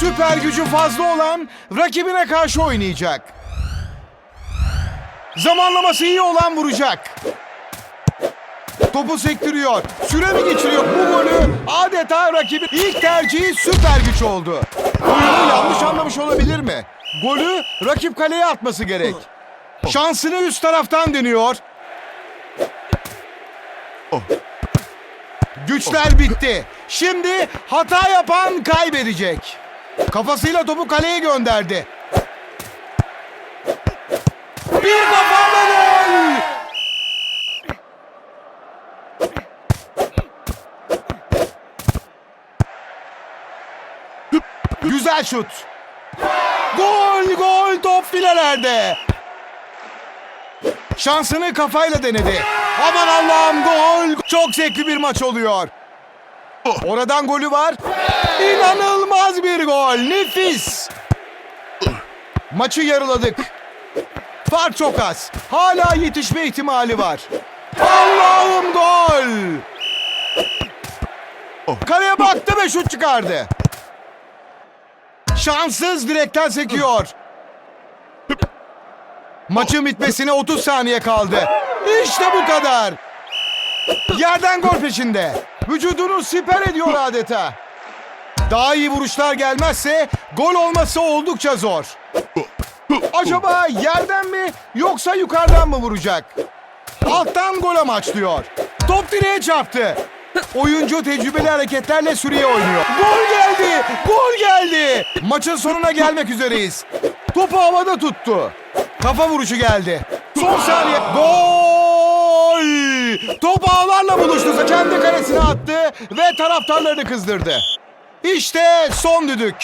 Süper gücü fazla olan rakibine karşı oynayacak. Zamanlaması iyi olan vuracak. Topu sektiriyor. Süre mi geçiriyor? Bu golü adeta rakibin ilk tercihi süper güç oldu. Oyunu yanlış anlamış olabilir mi? Golü rakip kaleye atması gerek. Şansını üst taraftan deniyor. Güçler bitti. Şimdi hata yapan kaybedecek. Kafasıyla topu kaleye gönderdi. Bir kafayla gol! Güzel şut. Gol gol top filelerde. Şansını kafayla denedi. Aman Allah'ım gol. Çok zevkli bir maç oluyor. Oradan golü var. İnanılmaz bir gol. Nefis. Maçı yarıladık. Fark çok az. Hala yetişme ihtimali var. Allah'ım gol. Kaleye baktı ve şut çıkardı. Şanssız direkten sekiyor. Maçın bitmesine 30 saniye kaldı. İşte bu kadar. Yerden gol peşinde. Vücudunu siper ediyor adeta. Daha iyi vuruşlar gelmezse gol olması oldukça zor. Acaba yerden mi yoksa yukarıdan mı vuracak? Alttan gol amaçlıyor. Top direğe çarptı. Oyuncu tecrübeli hareketlerle süreye oynuyor. Gol geldi! Gol geldi! Maçın sonuna gelmek üzereyiz. Topu havada tuttu. Kafa vuruşu geldi. Son saniye. Gol! Top ağlarla buluştu. Kendi kalesine attı ve taraftarlarını kızdırdı. İşte son düdük.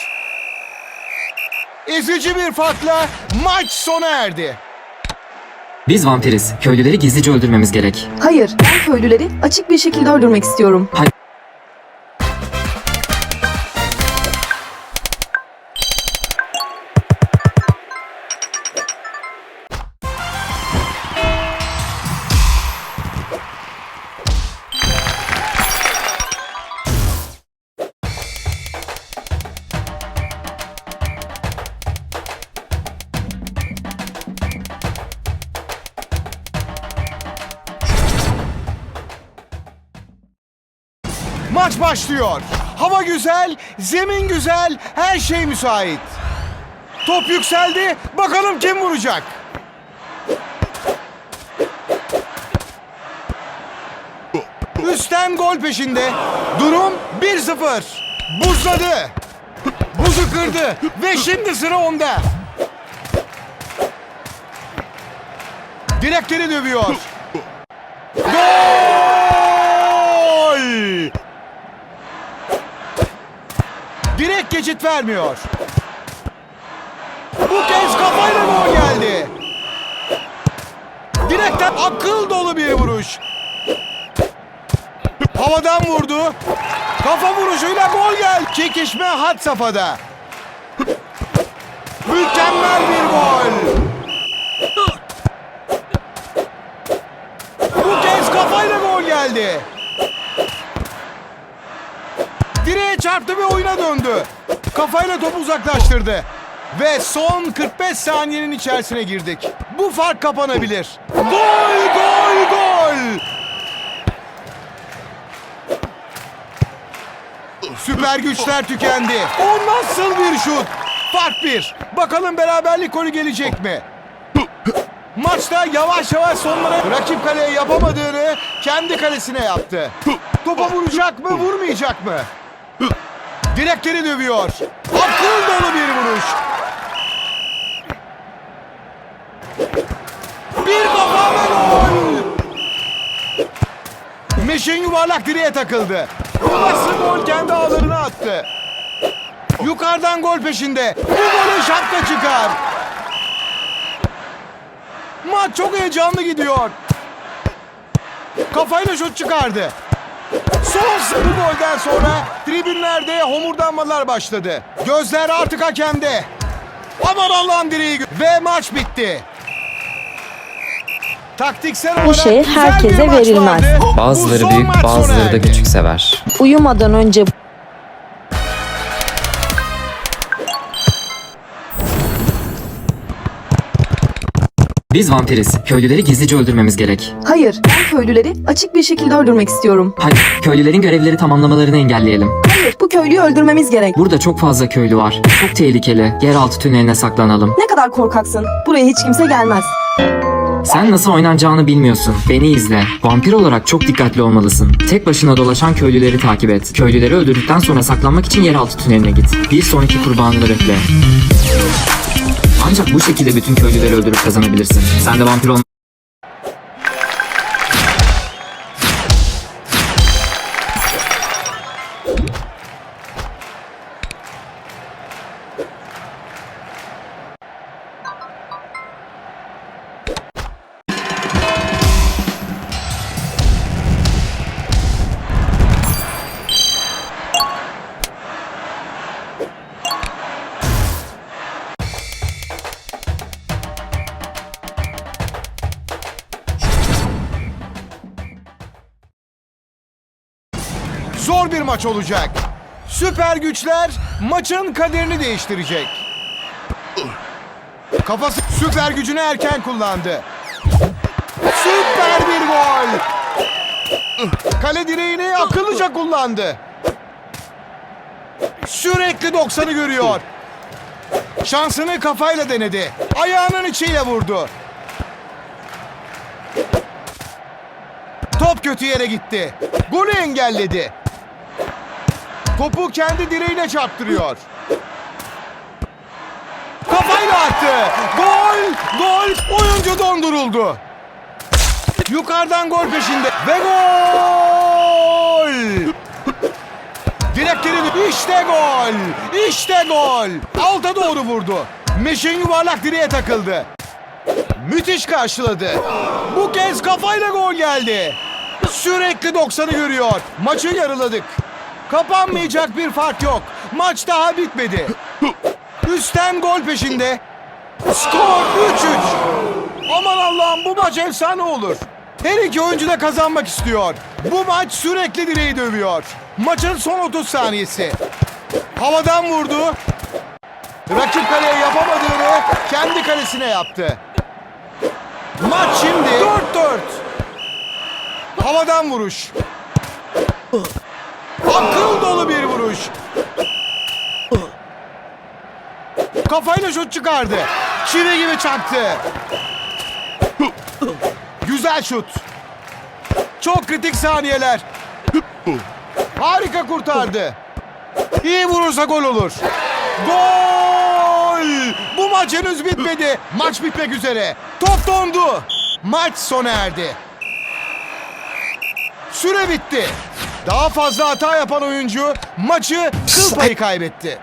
Ezici bir farkla maç sona erdi. Biz vampiriz. Köylüleri gizlice öldürmemiz gerek. Hayır, ben köylüleri açık bir şekilde öldürmek istiyorum. Maç başlıyor. Hava güzel, zemin güzel, her şey müsait. Top yükseldi. Bakalım kim vuracak? Üstten gol peşinde. Durum 1-0. Buzladı. Buzu kırdı ve şimdi sıra onda. Direkleri dövüyor. Gol! Geçit vermiyor. Bu kez kafayla gol geldi. Direkten akıl dolu bir vuruş. Havadan vurdu. Kafa vuruşuyla gol geldi. Çekişme had safhada. Mükemmel bir gol. Bu kez kafayla gol geldi. Direğe çarptı ve oyuna döndü. Kafayla topu uzaklaştırdı. Ve son 45 saniyenin içerisine girdik. Bu fark kapanabilir. Gol, gol, gol! Süper güçler tükendi. O nasıl bir şut? Fark bir. Bakalım beraberlik golü gelecek mi? Maçta yavaş yavaş sonlara rakip kaleye yapamadığını kendi kalesine yaptı. Topa vuracak mı, vurmayacak mı? Direkleri dövüyor. Akıl dolu bir vuruş. Bir kafa gol. Meşin yuvarlak direğe takıldı. Bu nasıl gol kendi ağlarına attı. Yukarıdan gol peşinde. Bu golü şapka çıkar. Maç çok heyecanlı gidiyor. Kafayla şut çıkardı. Son bu golden sonra tribünlerde homurdanmalar başladı. Gözler artık hakemde. Aman Allah'ın direği ve maç bitti. Taktiksel olarak şey güzel herkese maç verilmez. vardı. Bu Bazıları son büyük, maç sona bazıları da erdi. küçük sever. Uyumadan önce Biz vampiriz. Köylüleri gizlice öldürmemiz gerek. Hayır, ben köylüleri açık bir şekilde öldürmek istiyorum. Hadi köylülerin görevleri tamamlamalarını engelleyelim. Hayır, bu köylüyü öldürmemiz gerek. Burada çok fazla köylü var. Çok tehlikeli. Yeraltı tüneline saklanalım. Ne kadar korkaksın. Buraya hiç kimse gelmez. Sen nasıl oynanacağını bilmiyorsun. Beni izle. Vampir olarak çok dikkatli olmalısın. Tek başına dolaşan köylüleri takip et. Köylüleri öldürdükten sonra saklanmak için yeraltı tüneline git. Bir sonraki kurbanını bekle. Ancak bu şekilde bütün köylüleri öldürüp kazanabilirsin. Sen de vampir olmak bir maç olacak. Süper güçler maçın kaderini değiştirecek. Kafası süper gücünü erken kullandı. Süper bir gol. Kale direğini akıllıca kullandı. Sürekli 90'ı görüyor. Şansını kafayla denedi. Ayağının içiyle vurdu. Top kötü yere gitti. Golü engelledi. Topu kendi direğine çarptırıyor. Kafayla attı. Gol! Gol! Oyuncu donduruldu. Yukarıdan gol peşinde. Ve gol! Direklerin işte gol! İşte gol! Alta doğru vurdu. Meşin yuvarlak direğe takıldı. Müthiş karşıladı. Bu kez kafayla gol geldi. Sürekli 90'ı görüyor. Maçı yarıladık. Kapanmayacak bir fark yok. Maç daha bitmedi. Üstten gol peşinde. Skor 3-3. Aman Allah'ım bu maç efsane olur. Her iki oyuncu da kazanmak istiyor. Bu maç sürekli direği dövüyor. Maçın son 30 saniyesi. Havadan vurdu. Rakip kaleye yapamadığını kendi kalesine yaptı. Maç şimdi 4-4. Havadan vuruş. Vuruş. Kafayla şut çıkardı. Çivi gibi çaktı. Güzel şut. Çok kritik saniyeler. Harika kurtardı. İyi vurursa gol olur. Gol! Bu maç henüz bitmedi. Maç bitmek üzere. Top dondu. Maç sona erdi. Süre bitti. Daha fazla hata yapan oyuncu maçı kıl payı kaybetti.